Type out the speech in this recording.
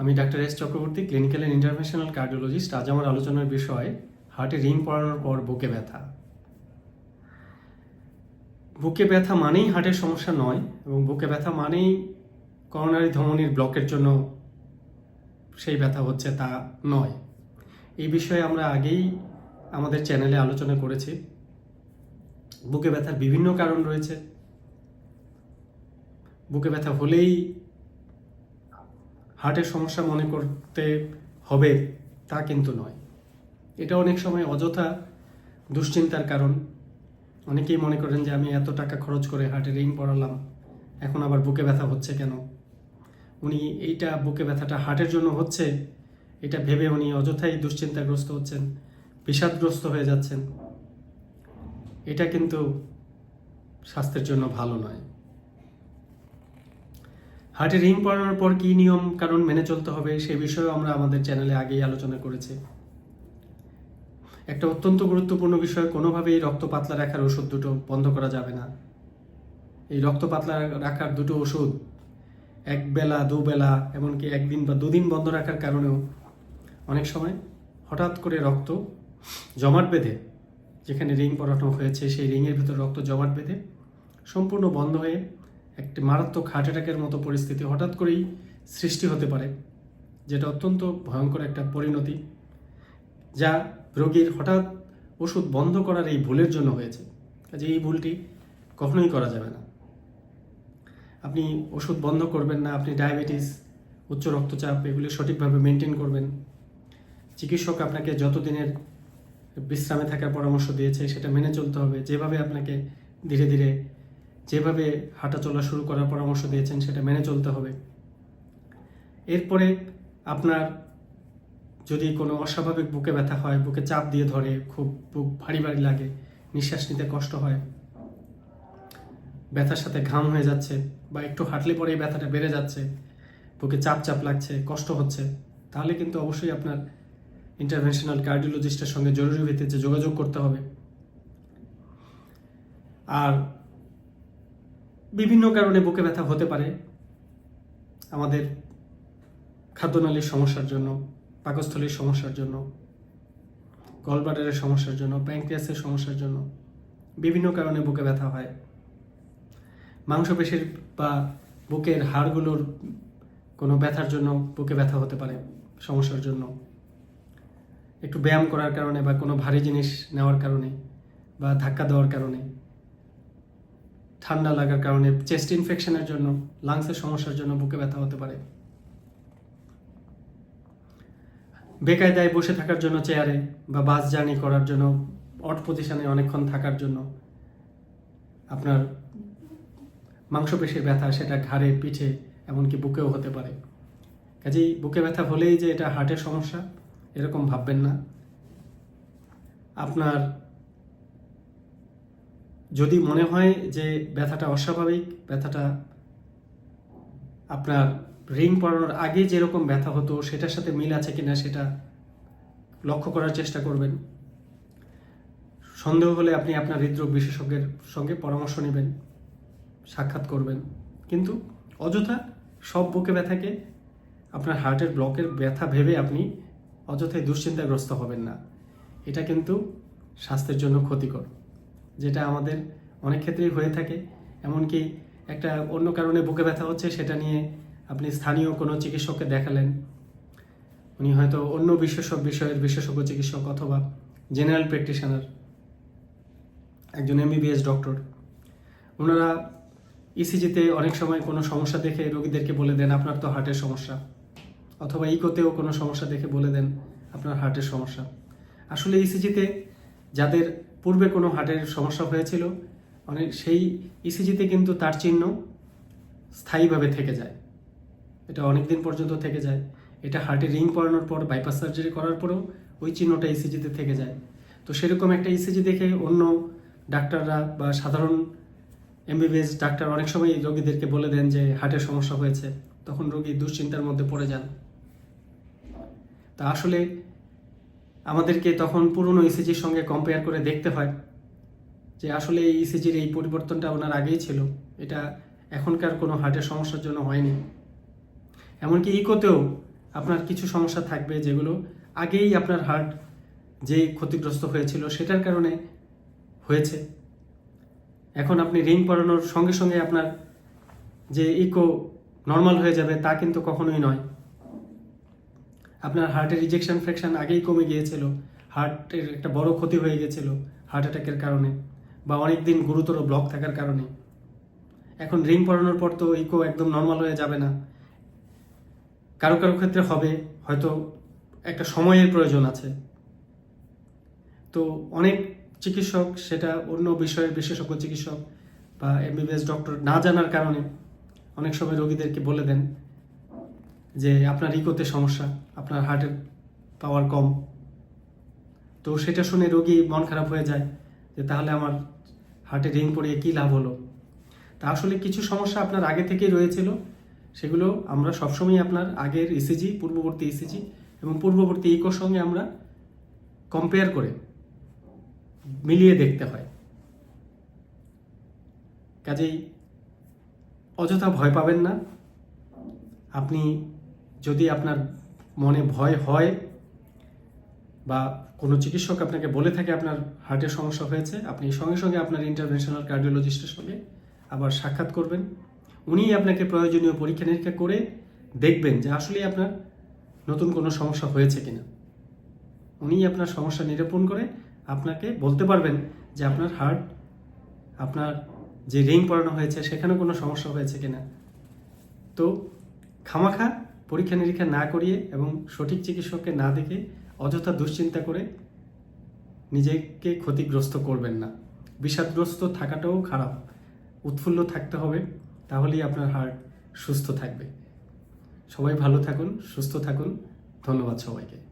আমি doctor S Chakraborty clinical and interventional cardiologist আজ আমার আলোচনার বিষয় হার্টে রিং পড়ানোর পর বুকে ব্যথা। বুকে ব্যথা মানেই হার্টের সমস্যা নয়, এবং বুকে ব্যথা মানেই করোনারি ধমনির ব্লকের জন্য সেই ব্যথা হচ্ছে তা নয়। এই বিষয়ে আমরা আগেই আমাদের চ্যানেলে আলোচনা করেছি। বুকে ব্যথার বিভিন্ন কারণ রয়েছে। বুকে ব্যথা হলেই হার্টের সমস্যা মনে করতে হবে তা কিন্তু নয়। এটা অনেক সময় অযথা দুশ্চিন্তার কারণ। অনেকেই মনে করেন যে আমি এত টাকা খরচ করে হার্টে রিং পড়ালাম এখন আবার বুকে ব্যথা হচ্ছে কেন? উনি এইটা বুকে ব্যথাটা হার্টের জন্য হচ্ছে, এটা ভেবে উনি অযথাই দুশ্চিন্তাগ্রস্ত হচ্ছেন, বিষাদগ্রস্ত হয়ে যাচ্ছেন। এটা কিন্তু স্বাস্থ্যের জন্য ভালো নয়। হার্টে রিং পরানোর পর কী নিয়ম কারণ মেনে চলতে হবে সে বিষয়েও আমরা আমাদের চ্যানেলে আগেই আলোচনা করেছি। একটা অত্যন্ত গুরুত্বপূর্ণ বিষয়, কোনোভাবেই রক্ত পাতলা রাখার ওষুধ দুটো বন্ধ করা যাবে না। এই রক্ত পাতলা রাখার দুটো ওষুধ এক বেলা দুবেলা এমনকি একদিন বা দুদিন বন্ধ রাখার কারণেও অনেক সময় হঠাৎ করে রক্ত জমাট বেঁধে, যেখানে রিং পরানো হয়েছে সেই রিংয়ের ভিতর রক্ত জমাট বেঁধে সম্পূর্ণ বন্ধ হয়ে একটি মারাত্মক হার্ট অ্যাটাকের মতো পরিস্থিতি হঠাৎ করেই সৃষ্টি হতে পারে, যেটা অত্যন্ত ভয়ঙ্কর একটা পরিণতি, যা রোগীর হঠাৎ ওষুধ বন্ধ করার এই ভুলের জন্য হয়েছে। কাজে এই ভুলটি কখনোই করা যাবে না। আপনি ওষুধ বন্ধ করবেন না, আপনি ডায়াবেটিস উচ্চ রক্তচাপ, এগুলি সঠিকভাবে মেনটেন করবেন। চিকিৎসক আপনাকে যতদিনের বিশ্রামে থাকার পরামর্শ দিয়েছে, সেটা মেনে চলতে হবে। যেভাবে আপনাকে ধীরে ধীরে যেভাবে হাঁটা চলা শুরু করার পরামর্শ দিয়েছেন, সেটা মেনে চলতে হবে। এরপরে আপনার যদি কোনো অস্বাভাবিক বুকে ব্যথা হয়, বুকে চাপ দিয়ে ধরে, খুব বুক ভারী ভারী লাগে, নিঃশ্বাস নিতে কষ্ট হয়, ব্যথার সাথে ঘাম হয়ে যাচ্ছে বা একটু হাঁটলে পরেই ব্যথাটা বেড়ে যাচ্ছে, বুকে চাপ চাপ লাগছে, কষ্ট হচ্ছে, তাহলে কিন্তু অবশ্যই আপনার ইন্টারভেনশনাল কার্ডিওলজিস্টের সঙ্গে জরুরি ভিত্তিতে যোগাযোগ করতে হবে। আর বিভিন্ন কারণে বুকে ব্যথা হতে পারে। আমাদের খাদ্যনালীর সমস্যার জন্য, পাকস্থলীর সমস্যার জন্য গলব্লাডারের সমস্যার জন্য প্যাঙ্ক্রিয়াসের সমস্যার জন্য বিভিন্ন কারণে বুকে ব্যথা হয়। মাংসপেশির বা বুকের হাড়গুলোর কোনো ব্যথার জন্য বুকে ব্যথা হতে পারে, সমস্যার জন্য। একটু ব্যায়াম করার কারণে বা কোনো ভারী জিনিস নেওয়ার কারণে বা ধাক্কা দেওয়ার কারণে ঠান্ডা লাগার কারণে চেস্ট ইনফেকশনের জন্য লাংসের সমস্যার জন্য বুকে ব্যথা হতে পারে। বেকায়দায় বসে থাকার জন্য চেয়ারে বা বাস জার্নি করার জন্য অট পজিশনে অনেকক্ষণ থাকার জন্য আপনার মাংসপেশির ব্যথা সেটা ঘাড়ে, পিঠে, এমনকি বুকেও হতে পারে। কাজেই বুকে ব্যথা হলেই যে এটা হার্টের সমস্যা, এরকম ভাববেন না। আপনার যদি মনে হয় যে ব্যথাটা অস্বাভাবিক, ব্যথাটা আপনার রিং পরানোর আগে যেরকম ব্যথা হতো, সেটার সাথে মিল আছে কিনা সেটা লক্ষ্য করার চেষ্টা করবেন। সন্দেহ হলে আপনি আপনার হৃদরোগ বিশেষজ্ঞের সঙ্গে পরামর্শ নেবেন, সাক্ষাৎ করবেন। কিন্তু অযথা সব বুকে ব্যথাকে আপনার হার্টের ব্লকের ব্যথা ভেবে আপনি অযথাই দুশ্চিন্তাগ্রস্ত হবেন না। এটা কিন্তু স্বাস্থ্যের জন্য ক্ষতিকর। যেটা আমাদের অনেক ক্ষেত্রেই হয়ে থাকে। এমনকি একটা অন্য কারণে বুকে ব্যথা হচ্ছে, সেটা নিয়ে আপনি স্থানীয় কোনো চিকিৎসককে দেখালেন। উনি হয়তো অন্য বিশেষজ্ঞ বিষয়ের বিশেষজ্ঞ চিকিৎসক অথবা জেনারেল প্র্যাকটিশনার একজন এমবিবিএস ডক্টর ওনারা ইসিজিতে অনেক সময় কোনো সমস্যা দেখে রোগীদেরকে বলে দেন, আপনার তো হার্টের সমস্যা। অথবা ইকোতেও কোনো সমস্যা দেখে বলে দেন, আপনার হার্টের সমস্যা। আসলে ইসিজিতে যাদের পূর্বে কোনো হার্টের সমস্যা হয়েছিল অনেক সেই ইসিজিতে কিন্তু তার চিহ্ন স্থায়ীভাবে থেকে যায়। এটা অনেক দিন পর্যন্ত থেকে যায়। এটা হার্টে রিং পরানোর পর বাইপাস সার্জারি করার পরেও ওই চিহ্নটা ইসিজিতে থেকে যায়। তো সেরকম একটা ইসিজি দেখে অন্য ডাক্তাররা বা সাধারণ এমবিবিএস ডাক্তার অনেক সময় রোগীদেরকে বলে দেন যে হার্টের সমস্যা হয়েছে, তখন রোগী দুশ্চিন্তার মধ্যে পড়ে যান। তা আসলে আমাদেরকে তখন পুরনো ইসিজির সঙ্গে কম্পেয়ার করে দেখতে হয় যে আসলে এই ইসিজির এই পরিবর্তনটা ওনার আগেই ছিল। এটা এখনকার কোনো হার্টের সমস্যার জন্য হয়নি। এমনকি ইকোতেও আপনার কিছু সমস্যা থাকবে যেগুলো আগেই আপনার হার্ট যে ক্ষতিগ্রস্ত হয়েছিল সেটার কারণে হয়েছে। এখন আপনি রিং পরানোর সঙ্গে সঙ্গে আপনার যে ইকো নর্মাল হয়ে যাবে তা কিন্তু কখনোই নয়। আপনার হার্টের রিজেকশন ফ্র্যাকশন আগেই কমে গিয়েছিল। হার্টের একটা বড় ক্ষতি হয়ে গিয়েছিল হার্ট অ্যাটাকের কারণে বা অনেক দিন গুরুতর ব্লক থাকার কারণে। এখন রিং পরানোর পর তো ইকো একদম নর্মাল হয়ে যাবে না। কারও কারও ক্ষেত্রে হবে, হয়তো একটা সময়ের প্রয়োজন আছে। তো অনেক চিকিৎসক সেটা অন্য বিষয়ের বিশেষজ্ঞ চিকিৎসক বা এমবিবিএস ডক্টর না জানার কারণে অনেক সময় রোগীদেরকে বলে দেন যে আপনার ইকোতে সমস্যা, আপনার হার্টের পাওয়ার কম। তো সেটা শুনে রোগী মন খারাপ হয়ে যায় যে তাহলে আমার হার্টে রিং পরিয়ে কী লাভ হলো? তা আসলে কিছু সমস্যা আপনার আগে থেকেই রয়েছিল, সেগুলো আমরা সবসময় আপনার আগের ইসিজি পূর্ববর্তী ইসিজি এবং পূর্ববর্তী ইকোর সঙ্গে আমরা কম্পেয়ার করে মিলিয়ে দেখতে হয়। কাজেই অযথা ভয় পাবেন না। আপনি যদি আপনার মনে ভয় হয় বা কোনো চিকিৎসক আপনাকে বলে থাকে আপনার হার্টের সমস্যা হয়েছে, আপনি সঙ্গে সঙ্গে আপনার ইন্টারভেনশনাল কার্ডিওলজিস্টের সঙ্গে আবার সাক্ষাৎ করবেন। উনিই আপনাকে প্রয়োজনীয় পরীক্ষা নিরীক্ষা করে দেখবেন যে আসলেই আপনার নতুন কোনো সমস্যা হয়েছে কিনা। উনিই আপনার সমস্যা নিরূপণ করে আপনাকে বলতে পারবেন যে আপনার হার্ট আপনার যে রিং পড়ানো হয়েছে সেখানে কোনো সমস্যা হয়েছে কিনা। তো খামাখা পরীক্ষা নিরীক্ষা না করিয়ে এবং সঠিক চিকিৎসককে না দেখে অযথা দুশ্চিন্তা করে নিজেকে ক্ষতিগ্রস্ত করবেন না। বিষাদগ্রস্ত থাকাটাও খারাপ। উৎফুল্ল থাকতে হবে, তাহলেই আপনার হার্ট সুস্থ থাকবে। সবাই ভালো থাকুন, সুস্থ থাকুন। ধন্যবাদ সবাইকে।